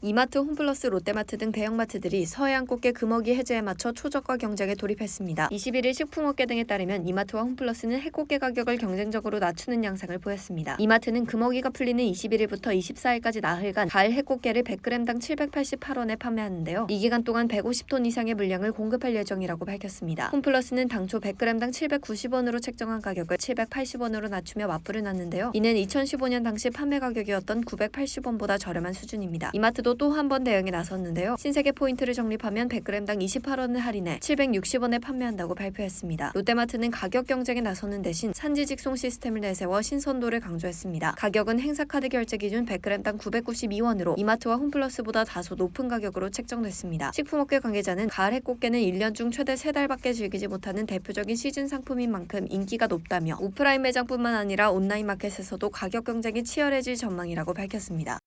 이마트, 홈플러스, 롯데마트 등 대형마트들이 서해안 꽃게 금어기 해제에 맞춰 초저가 경쟁에 돌입했습니다. 21일 식품업계 등에 따르면 이마트와 홈플러스는 해꽃게 가격을 경쟁적으로 낮추는 양상을 보였습니다. 이마트는 금어기가 풀리는 21일부터 24일까지 나흘간 가을 해꽃게를 100g당 788원에 판매하는데요. 이 기간 동안 150톤 이상의 물량을 공급할 예정이라고 밝혔습니다. 홈플러스는 당초 100g당 790원으로 책정한 가격을 780원으로 낮추며 맞불을 놨는데요. 이는 2015년 당시 판매 가격이었던 980원보다 저렴한 수준입니다. 이마트 도 또 한 번 대응에 나섰는데요. 신세계 포인트를 적립하면 100g당 28원을 할인해 760원에 판매한다고 발표했습니다. 롯데마트는 가격 경쟁에 나서는 대신 산지 직송 시스템을 내세워 신선도를 강조했습니다. 가격은 행사카드 결제 기준 100g당 992원으로 이마트와 홈플러스보다 다소 높은 가격으로 책정됐습니다. 식품업계 관계자는 가을 해꽃게는 1년 중 최대 3달밖에 즐기지 못하는 대표적인 시즌 상품인 만큼 인기가 높다며 오프라인 매장뿐만 아니라 온라인 마켓에서도 가격 경쟁이 치열해질 전망이라고 밝혔습니다.